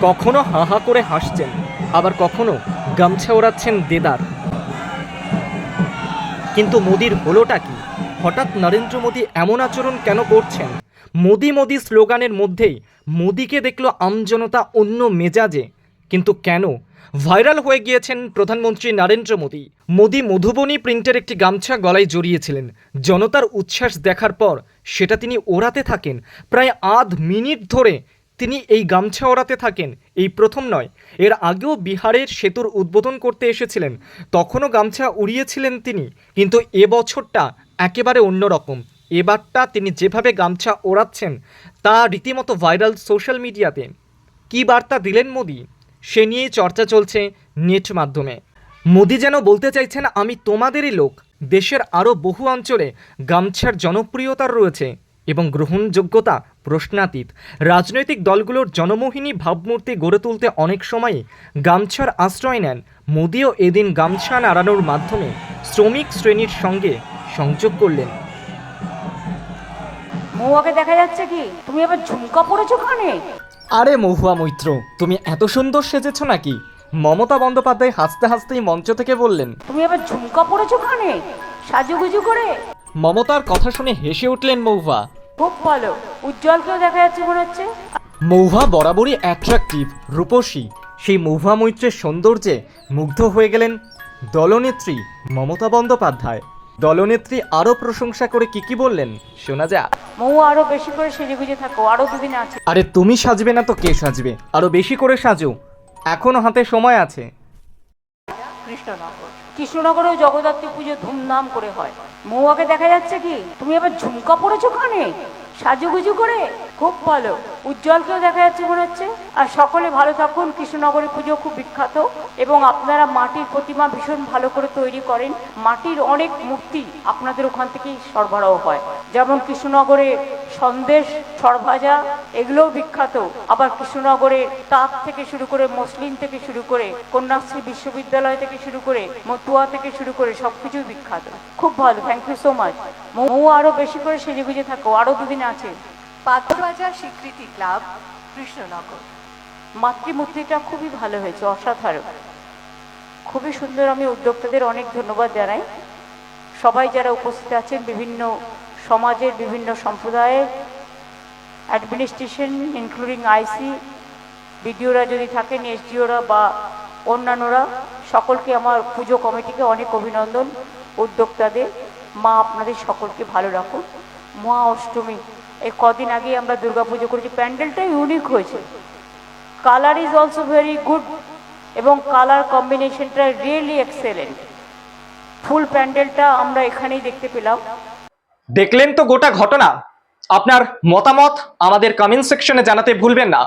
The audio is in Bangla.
কখনো হা হা করে হাসছেন, আবার কখনো গামছা ওড়াচ্ছেন দেদার। কিন্তু মোদির হলোটা কি? হঠাৎ নরেন্দ্র মোদী এমন আচরণ কেন করছেন? মোদি মোদি স্লোগানের মধ্যেই মোদিকে দেখল আমজনতা অন্য মেজাজে। কিন্তু কেন? ভাইরাল হয়ে গিয়েছেন প্রধানমন্ত্রী নরেন্দ্র মোদী। মোদী মধুবনী প্রিন্টের একটি গামছা গলায় জড়িয়েছিলেন। জনতার উচ্ছ্বাস দেখার পর সেটা তিনি ওড়াতে থাকেন। প্রায় আধ মিনিট ধরে তিনি এই গামছা ওড়াতে থাকেন, এই প্রথম নয়। এর আগেও বিহারের সেতুর উদ্বোধন করতে এসেছিলেন। তখনও গামছা উড়িয়েছিলেন তিনি, কিন্তু এবছরটা একেবারে অন্যরকম। এবারটা তিনি যেভাবে গামছা ওড়াচ্ছেন, তা রীতিমতো ভাইরাল সোশ্যাল মিডিয়াতে। কী বার্তা দিলেন মোদি? সে নিয়েই চর্চা চলছে নেট মাধ্যমে। মোদি যেন বলতে চাইছেন, আমি তোমাদেরই লোক। দেশের আরও বহু অঞ্চলে গামছার জনপ্রিয়তা রয়েছে এবং গ্রহণযোগ্যতা প্রশ্নাতীত। রাজনৈতিক দলগুলোর জনমোহিনী ভাবমূর্তি গড়ে তুলতে অনেক সময়ই গামছার আশ্রয় নেন। মোদিও এদিন গামছা নাড়ানোর মাধ্যমে শ্রমিক শ্রেণির সঙ্গে সংযোগ করলেন। মৌয়াকে দেখা যাচ্ছে কি? তুমি আবার ঝুমকা পড়েছো কানে আরে মহুয়া মৈত্র তুমি এত সুন্দর সেজেছ নাকি? মমতা বন্দ্যোপাধ্যায় হাসতে হাসতেই মঞ্চ থেকে বললেন তুমি আবার ঝুমকা পড়েছো কানে সাজুগুজু করে? মমতার কথা শুনে হেসে উঠলেন মৌভা খুব ভালো। উজ্জ্বলকেও দেখা যাচ্ছে মনে হচ্ছে। মৌভা বরাবরই অ্যাট্রাকটিভ রূপসী। সেই মৌভা মৈত্রের সৌন্দর্যে মুগ্ধ হয়ে গেলেন দলনেত্রী মমতা বন্দ্যোপাধ্যায়। দলনেত্রী আরও প্রশংসা করে কি কি বললেন শোনা যা মৌ আরও বেশি করে সেজেগুজে থাকো আরও দুদিন আছে। আরে তুমি সাজবে না তো কে সাজবে? আরও বেশি করে সাজো। এখনও হাতে সময় আছে। কৃষ্ণনগর। কৃষ্ণনগরেও জগদ্ধাত্রী পুজো ধুমধাম করে হয়। মৌয়াকে দেখা যাচ্ছে কি? তুমি আবার ঝুমকা পড়েছো কানে? সাজুগুজু করে খুব ভালো। উজ্জ্বলকেও দেখা যাচ্ছে মনে হচ্ছে। আর সকলে ভালো থাকুন। কৃষ্ণনগরের পুজো খুব বিখ্যাত এবং আপনারা মাটির প্রতিমা ভীষণ ভালো করে তৈরি করেন। মাটির অনেক মূর্তি আপনাদের ওখান থেকেই সরবরাহ হয়। যেমন কৃষ্ণনগরে সন্দেশ সরভাজা এগুলোও বিখ্যাত। আবার কৃষ্ণনগরে তাঁত থেকে শুরু করে মসলিন থেকে শুরু করে কন্যাশ্রী বিশ্ববিদ্যালয় থেকে শুরু করে মতুয়া থেকে শুরু করে সবকিছুই বিখ্যাত। খুব ভালো। Thank you so much Mou আরও বেশি করে সেজে গুজে থাকো। আরও দুদিন আছে পাথরবাজার স্বীকৃতি ক্লাব, কৃষ্ণনগর। মাতৃমূর্তিটা খুবই ভালো হয়েছে, অসাধারণ। খুবই সুন্দর, আমি উদ্যোক্তাদের অনেক ধন্যবাদ জানাই। সবাই যারা উপস্থিত আছেন, বিভিন্ন সমাজের, বিভিন্ন সম্প্রদায়ের, অ্যাডমিনিস্ট্রেশন, ইনক্লুডিং আইসি, বিডিওরা যদি থাকেন, এসডিওরা বা অন্যান্যরা, সকলকে আমার পুজো কমিটিকে অনেক অভিনন্দন। উদ্যোক্তাদের, মা আপনাদের সকলকে ভালো রাখুন মহা অষ্টমী এই কদিন আগে আমরা দুর্গাপুজো করেছি। প্যান্ডেলটা ইউনিক হয়েছে। Colour is also very good এবং কালার কম্বিনেশনটা রিয়েলি এক্সেলেন্ট ফুল প্যান্ডেলটা আমরা এখানেই দেখতে পেলাম। দেখলেন তো গোটা ঘটনা? আপনার মতামত আমাদের কমেন্ট সেকশনে জানাতে ভুলবেন না।